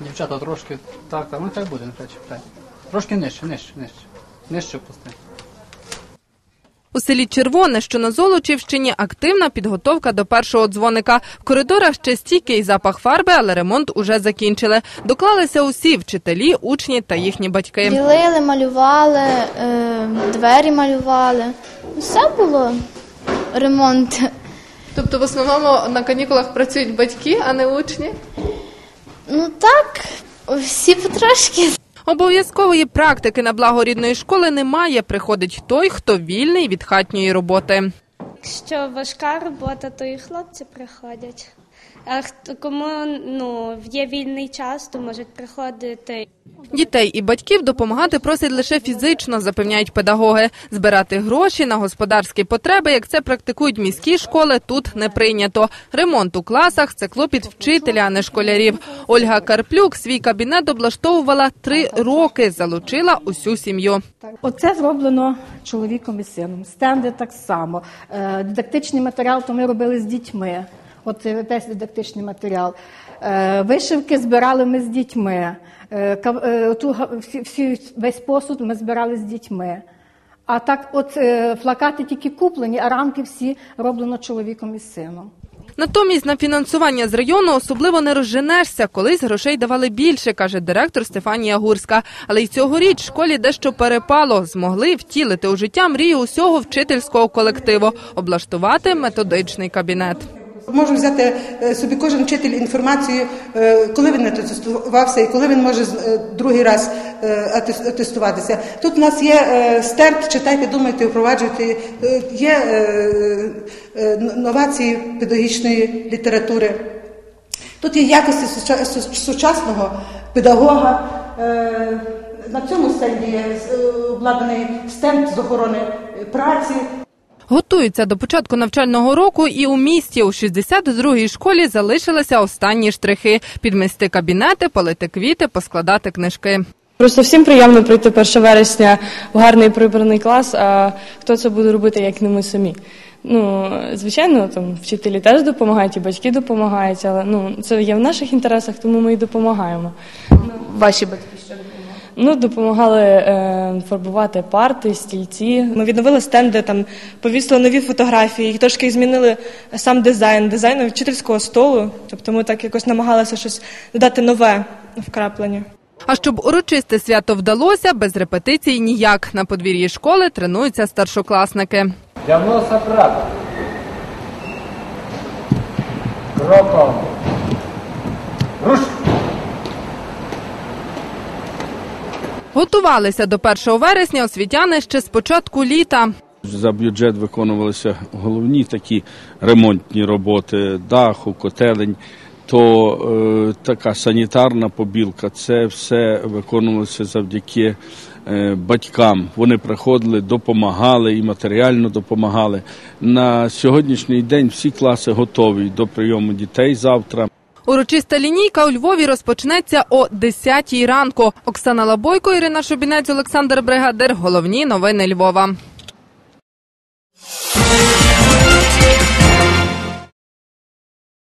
Дівчата трошки так, так, ну хай буде, нехай. Трошки нижче, нижче, нижче. Нижче пусти. У селі Червоне, що на Золочівщині, активна підготовка до першого дзвоника. В коридорах ще стійкий запах фарби, але ремонт уже закінчили. Доклалися усі вчителі, учні та їхні батьки. Ділили, малювали, е, двері малювали. Все було ремонт. Тобто, в основному на канікулах працюють батьки, а не учні. Ну так, всі потрошки. Обов'язкової практики на благо рідної школи немає. Приходить той, хто вільний від хатньої роботи. Якщо важка робота, то і хлопці приходять. А хто- кому ну, є вільний час, то можуть приходити. Дітей і батьків допомагати просять лише фізично, запевняють педагоги. Збирати гроші на господарські потреби, як це практикують міські школи, тут не прийнято. Ремонт у класах це клопіт вчителя, а не школярів. Ольга Карплюк свій кабінет облаштовувала три роки, залучила усю сім'ю. Оце зроблено чоловіком і сином. Стенди так само. Е, Дидактичний матеріал то ми робили з дітьми. От це весь дидактичний матеріал. Е, Вишивки збирали ми з дітьми. Е, е, всі, весь посуд ми збирали з дітьми. А так, от плакати тільки куплені, а рамки всі роблено чоловіком і сином. Натомість на фінансування з району особливо не розженешся. Колись грошей давали більше, каже директор Стефанія Гурська. Але й цьогоріч школі дещо перепало. Змогли втілити у життя мрію усього вчительського колективу, облаштувати методичний кабінет. Може взяти е, собі кожен вчитель інформацію, е, коли він атестувався і коли він може е, другий раз атестуватися. Тут у нас є стерт, читайте, думайте, впроваджуйте. Є новації педагогічної літератури. Тут є якості сучасного педагога. На цьому стенді є обладнаний стенд з охорони праці. Готуються до початку навчального року, і у місті у 62-й школі залишилися останні штрихи: підмести кабінети, полити квіти, поскладати книжки. Просто всім приємно прийти 1 вересня в гарний прибраний клас, а хто це буде робити, як не ми самі. Ну, звичайно, там вчителі теж допомагають, і батьки допомагають, але ну, це є в наших інтересах, тому ми і допомагаємо. Ваші батьки? Ну, допомагали е, фарбувати парти, стільці. Ми відновили стенди, там повісили нові фотографії, трошки змінили сам дизайн, дизайн вчительського столу. Тобто ми так якось намагалися щось додати нове вкраплення. А щоб урочисте свято вдалося, без репетицій ніяк. На подвір'ї школи тренуються старшокласники. Для носа прапор. Готувалися до 1 вересня освітяни ще з початку літа. За бюджет виконувалися головні такі ремонтні роботи даху, котелень. То е, така санітарна побілка, це все виконувалося завдяки е, батькам. Вони приходили, допомагали і матеріально допомагали. На сьогоднішній день всі класи готові до прийому дітей завтра. Урочиста лінійка у Львові розпочнеться о 10 ранку. Оксана Лабойко, Ірина Шубінець, Олександр Бригадир. Головні новини Львова.